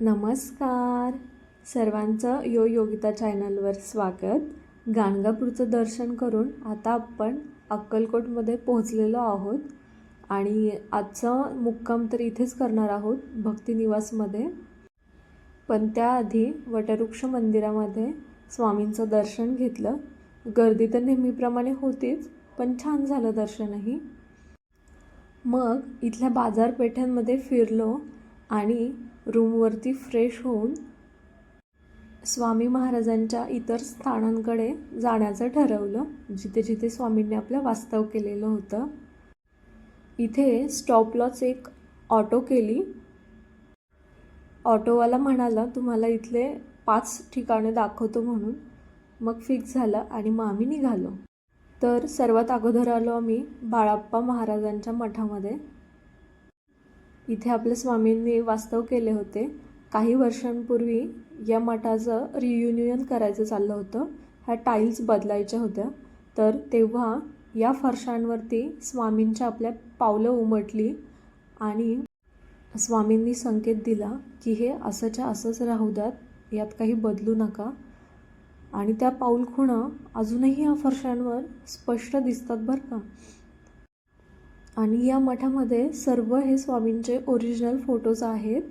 नमस्कार. सर्वांचं यो योगिता चॅनलवर स्वागत. गाणगापूरचं दर्शन करून आता आपण अक्कलकोटमध्ये पोहोचलेलो आहोत आणि आजचा मुक्काम तर इथेच करणार आहोत भक्तिनिवासमध्ये पण त्याआधी वटवृक्ष मंदिरामध्ये स्वामींचं दर्शन घेतलं. गर्दी तर नेहमीप्रमाणे होतीच पण छान झालं दर्शनही. मग इथल्या बाजारपेठांमध्ये फिरलो आणि रूमवरती फ्रेश होऊन स्वामी महाराजांच्या इतर स्थानांकडे जाण्याचं ठरवलं जिथे जिथे स्वामींनी आपलं वास्तव केलेलं होतं. इथे स्टॉपलाच एक ऑटो केली. ऑटोवाला म्हणाला तुम्हाला इथले पाच ठिकाणे दाखवतो म्हणून. मग फिक्स झालं आणि मग आम्ही निघालो. तर सर्वात अगोदर आलो आम्ही बाळाप्पा महाराजांच्या मठामध्ये. इथे आपल्या स्वामींनी वास्तव केले होते. काही वर्षांपूर्वी या मठाचं रियुनियन करायचं चाललं होतं. ह्या टाईल्स बदलायच्या होत्या. तर तेव्हा या फरशांवरती स्वामींच्या आपल्या पावलं उमटली आणि स्वामींनी संकेत दिला की हे असंच्या असंच राहू द्यात यात काही बदलू नका. आणि त्या पाऊलखुणा अजूनही या फरशांवर स्पष्ट दिसतात बरं का? आणि या मठामध्ये सर्व हे स्वामींचे ओरिजिनल फोटोज आहेत.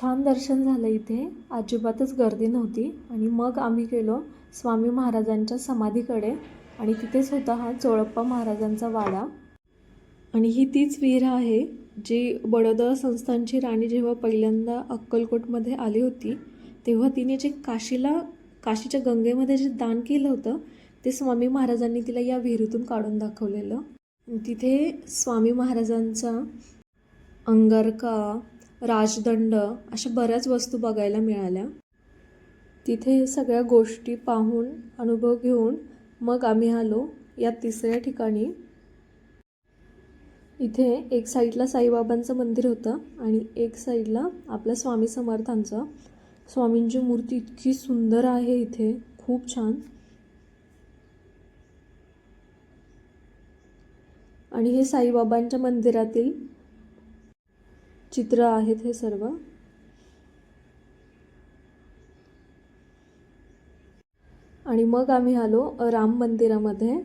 छान दर्शन झालं इथे. अजिबातच गर्दी नव्हती. आणि मग आम्ही गेलो स्वामी महाराजांच्या समाधीकडे आणि तिथेच होता हा चोळप्पा महाराजांचा वाडा. आणि ही तीच विहीर आहे जी बडोदा संस्थानची राणी जेव्हा पहिल्यांदा अक्कलकोटमध्ये आली होती तेव्हा तिने जे काशीला काशीच्या गंगेमध्ये जे दान केलं होतं ते स्वामी महाराजांनी तिला या विहिरीतून काढून दाखवलेलं. तिथे स्वामी महाराजांचा अंगारका राजदंड अशा बऱ्याच वस्तू बघायला मिळाल्या. तिथे सगळ्या गोष्टी पाहून अनुभव घेऊन मग आम्ही आलो या तिसऱ्या ठिकाणी. इथे एक साईडला साईबाबांचं मंदिर होतं आणि एक साईडला आपल्या स्वामी समर्थांचं. स्वामींची मूर्ती इतकी सुंदर आहे इथे खूप छान. आणि हे साईबाबांच्या मंदिरातील चित्र आहेत हे सर्व. आणि मग आम्ही आलो राम मंदिरामध्ये.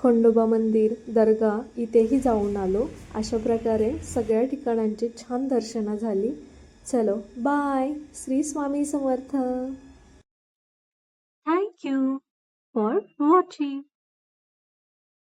खंडोबा मंदिर दर्गा इथेही जाऊन आलो. अशा प्रकारे सगळ्या ठिकाणांची छान दर्शनं झाली. चलो bye Shri Swami Samarth. Thank you for watching.